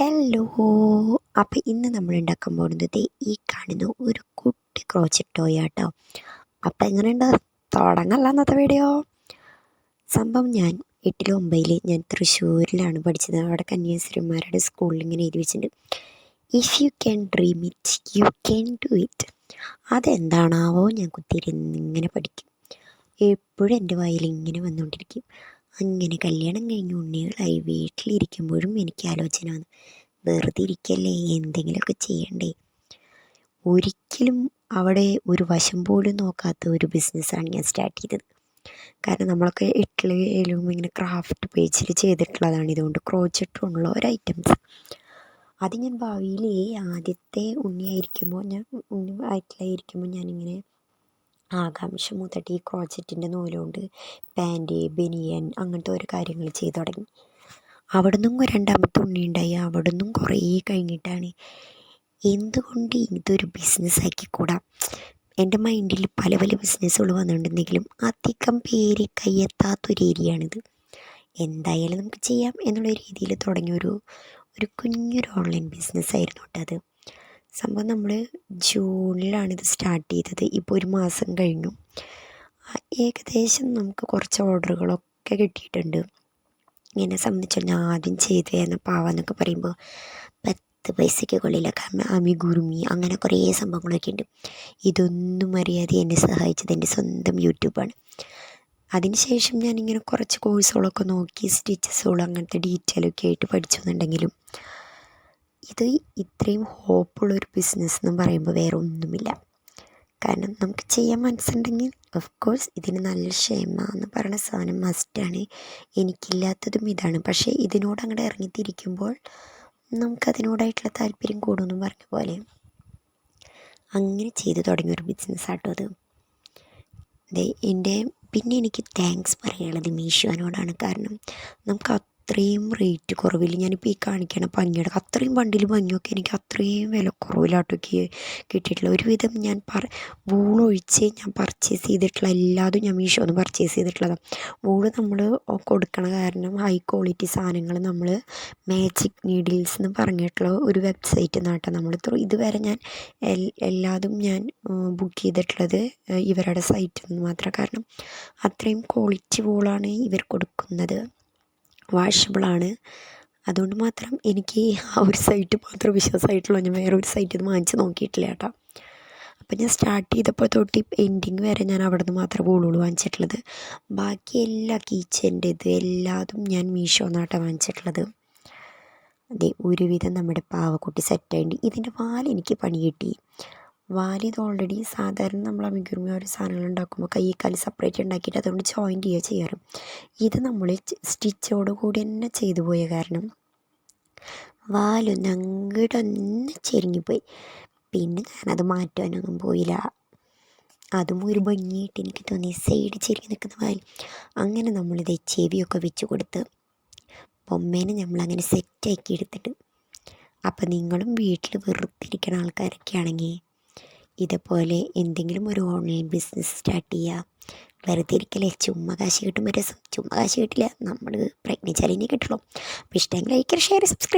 Hello അപ്പോൾ ഇന്ന് നമ്മൾ ഉണ്ടാക്കാൻ പോകുന്നത് ഈ കാണുന്ന ഒരു കുട്ടി ക്രോച്ചറ്റ് ടോയ് ആട്ടോ. അപ്പോൾ എങ്ങനെയുണ്ട്? തുടങ്ങല്ല എന്നത്തെ വീഡിയോ സംഭവം ഞാൻ എട്ടിലും ഒമ്പതിൽ ഞാൻ തൃശ്ശൂരിലാണ് പഠിച്ചത്. അവിടെ കന്യാസ്ത്രീമാരുടെ സ്കൂളിൽ ഇങ്ങനെ എഴുതി വെച്ചിട്ടുണ്ട്. If you can dream it you can do it അതെന്താണാവോ ഞാൻ കുത്തിയിരുന്ന് ഇങ്ങനെ പഠിക്കും. എപ്പോഴും എന്റെ വായിൽ ഇങ്ങനെ വന്നുകൊണ്ടിരിക്കും. അങ്ങനെ കല്യാണം കഴിഞ്ഞ് ഉണ്ണികളായി വീട്ടിലിരിക്കുമ്പോഴും എനിക്ക് ആലോചന വന്നു. വെറുതെ ഇരിക്കല്ലേ എന്തെങ്കിലുമൊക്കെ ചെയ്യണ്ടേ? ഒരിക്കലും അവിടെ ഒരു വശം പോലും നോക്കാത്ത ഒരു ബിസിനസ്സാണ് ഞാൻ സ്റ്റാർട്ട് ചെയ്തത്. കാരണം നമ്മളൊക്കെ ഇട്ടിലും ഇങ്ങനെ ക്രാഫ്റ്റ് പേജിൽ ചെയ്തിട്ടുള്ളതാണ്. ഇതുകൊണ്ട് ക്രോച്ചിട്ടുള്ള ഒരു ഐറ്റംസ് അത് ഞാൻ ഭാവിയിൽ ആദ്യത്തെ ഉണ്ണിയായിരിക്കുമ്പോൾ ഞാൻ ഉണ്ണി വയറ്റിലായിരിക്കുമ്പോൾ ഞാനിങ്ങനെ ആകാംക്ഷ മുതട്ടി ക്രോച്ചറ്റിന്റെ നൂലുകൊണ്ട് പാന്റ് ബനിയൻ അങ്ങനത്തെ ഓരോ കാര്യങ്ങൾ ചെയ്തു തുടങ്ങി. അവിടെ നിന്നും രണ്ടാമത്തെ ഉണ്ണി ഉണ്ടായി. അവിടെ നിന്നും കുറേ കഴിഞ്ഞിട്ടാണ് എന്തുകൊണ്ട് ഇതൊരു ബിസിനസ്സാക്കിക്കൂടാ എന്റെ മൈൻഡിൽ പല പല ബിസിനസ്സുകൾ വന്നിട്ടുണ്ടെങ്കിലും അധികം പേര് കയ്യെത്താത്തൊരു ഏരിയയാണിത് എന്തായാലും നമുക്ക് ചെയ്യാം എന്നുള്ള രീതിയിൽ തുടങ്ങിയൊരു ഒരു കുഞ്ഞൊരു ഓൺലൈൻ ബിസിനസ്സായിരുന്നു കേട്ടോ അത്. സംഭവം നമ്മൾ ജൂണിലാണ് ഇത് സ്റ്റാർട്ട് ചെയ്തത്. ഇപ്പോൾ ഒരു മാസം കഴിഞ്ഞു. ഏകദേശം നമുക്ക് കുറച്ച് ഓർഡറുകളൊക്കെ കിട്ടിയിട്ടുണ്ട്. എന്നെ സംബന്ധിച്ച് ഞാൻ ആദ്യം ചെയ്തു തരുന്ന പാവെന്നൊക്കെ പറയുമ്പോൾ പത്ത് പൈസയ്ക്ക് കൊള്ളിലൊക്കെ അമിഗുറുമി അങ്ങനെ കുറേ സംഭവങ്ങളൊക്കെ ഉണ്ട്. ഇതൊന്നും അറിയാതെ എന്നെ സഹായിച്ചത് എന്റെ സ്വന്തം യൂട്യൂബാണ്. അതിനുശേഷം ഞാനിങ്ങനെ കുറച്ച് കോഴ്സുകളൊക്കെ നോക്കി സ്റ്റിച്ചസുകൾ അങ്ങനത്തെ ഡീറ്റെയിലൊക്കെ ആയിട്ട് പഠിച്ചു എന്നുണ്ടെങ്കിലും ഇത് ഇത്രയും ഹോപ്പുള്ളൊരു ബിസിനസ് എന്ന് പറയുമ്പോൾ വേറെ ഒന്നുമില്ല. കാരണം നമുക്ക് ചെയ്യാൻ മനസ്സുണ്ടെങ്കിൽ ഓഫ് കോഴ്സ് ഇതിന് നല്ല ക്ഷമ എന്ന് പറയുന്ന സാധനം മസ്റ്റാണ് എനിക്കില്ലാത്തതും ഇതാണ്. പക്ഷേ ഇതിനോട് അങ്ങോട്ട് ഇറങ്ങിത്തിരിക്കുമ്പോൾ നമുക്കതിനോടായിട്ടുള്ള താല്പര്യം കൂടുമെന്ന് പറഞ്ഞ പോലെ അങ്ങനെ ചെയ്തു തുടങ്ങിയ ഒരു ബിസിനസ്സാട്ടോ അത്. എന്റെ പിന്നെ എനിക്ക് താങ്ക്സ് പറയാനുള്ളത് മീഷോനോടാണ്. കാരണം നമുക്ക് അത്രയും റേറ്റ് കുറവിൽ ഞാനിപ്പോൾ ഈ കാണിക്കണ ഭംഗിയുടെ അത്രയും ബണ്ടിൽ ഭംഗിയൊക്കെ എനിക്ക് അത്രയും വില കുറവിലാട്ടൊക്കെ കിട്ടിയിട്ടുള്ള ഒരുവിധം ഞാൻ പറ വൂളൊഴിച്ച് ഞാൻ പർച്ചേസ് ചെയ്തിട്ടുള്ള എല്ലാതും ഞാൻ മീഷോന്ന് പർച്ചേസ് ചെയ്തിട്ടുള്ളതാണ് വൂൾ നമ്മൾ കൊടുക്കണ കാരണം ഹൈ ക്വാളിറ്റി സാധനങ്ങൾ നമ്മൾ മാജിക് നീഡിൽസ് എന്ന് പറഞ്ഞിട്ടുള്ള ഒരു വെബ്സൈറ്റ് നാട്ടം നമ്മൾ ഇതുവരെ ഞാൻ എല്ലാതും ഞാൻ ബുക്ക് ചെയ്തിട്ടുള്ളത് ഇവരുടെ സൈറ്റിൽ നിന്ന് മാത്രം. കാരണം അത്രയും ക്വാളിറ്റി വൂളാണ് ഇവർ കൊടുക്കുന്നത്. വാഷബിളാണ് അതുകൊണ്ട് മാത്രം എനിക്ക് ആ ഒരു സൈറ്റ് മാത്രം വിശ്വാസമായിട്ടുള്ളൂ. ഞാൻ വേറെ ഒരു സൈറ്റിൽ നിന്ന് വാങ്ങിച്ച് നോക്കിയിട്ടില്ല കേട്ടോ. അപ്പം ഞാൻ സ്റ്റാർട്ട് ചെയ്തപ്പോൾ തൊട്ട് എൻഡിങ് വരെ ഞാൻ അവിടെ നിന്ന് മാത്രമേ ബോളുകൾ വാങ്ങിച്ചിട്ടുള്ളത്. ബാക്കി എല്ലാ കീച്ചന്റെ ഇത് എല്ലാതും ഞാൻ മീഷോ നാട്ടാണ് വാങ്ങിച്ചിട്ടുള്ളത്. അതെ ഒരുവിധം നമ്മുടെ പാവക്കുട്ടി സെറ്റായിട്ട് ഇതിന്റെ പാലെനിക്ക് പണി കിട്ടി. വാലിത് ഓൾറെഡി സാധാരണ നമ്മൾ അമിഗുരുമി ഒരു സാധനങ്ങൾ ഉണ്ടാക്കുമ്പോൾ കൈ കാൽ സെപ്പറേറ്റ് ഉണ്ടാക്കിയിട്ട് അതുകൊണ്ട് ജോയിന്റ് ചെയ്യുക ചെയ്യാറ്. ഇത് നമ്മൾ സ്റ്റിച്ചോട് കൂടി തന്നെ ചെയ്തു പോയ കാരണം വാലൊന്ന് അങ്ങോട്ടൊന്ന് ചെരിങ്ങിപ്പോയി പിന്നെ ഞാനത് മാറ്റുവാനൊന്നും പോയില്ല. അതും ഒരു ഭംഗിയായിട്ട് എനിക്ക് തോന്നി. സൈഡ് ചെരിഞ്ഞ് നിൽക്കുന്ന വാൽ അങ്ങനെ നമ്മളിത് ചെവിയൊക്കെ വെച്ച് കൊടുത്ത് ബൊമ്മേനെ നമ്മളങ്ങനെ സെറ്റാക്കി എടുത്തിട്ട്. അപ്പം നിങ്ങളും വീട്ടിൽ വെറുത്തിരിക്കുന്ന ആൾക്കാരൊക്കെ ആണെങ്കിൽ ഇതുപോലെ എന്തെങ്കിലും ഒരു ഓൺലൈൻ ബിസിനസ് സ്റ്റാർട്ട് ചെയ്യുക വെറുതെ ഇരിക്കലേ ചുമ്മാ കാശ് കിട്ടുമ്പോൾ രസം. ചുമ്മാ കാശ് കിട്ടില്ല. നമ്മൾ പ്രയത്നിച്ചാലേ കിട്ടുള്ളൂ. അപ്പോൾ ഇഷ്ടമെങ്കിൽ ലൈക്ക് ഷെയർ സബ്സ്ക്രൈബ്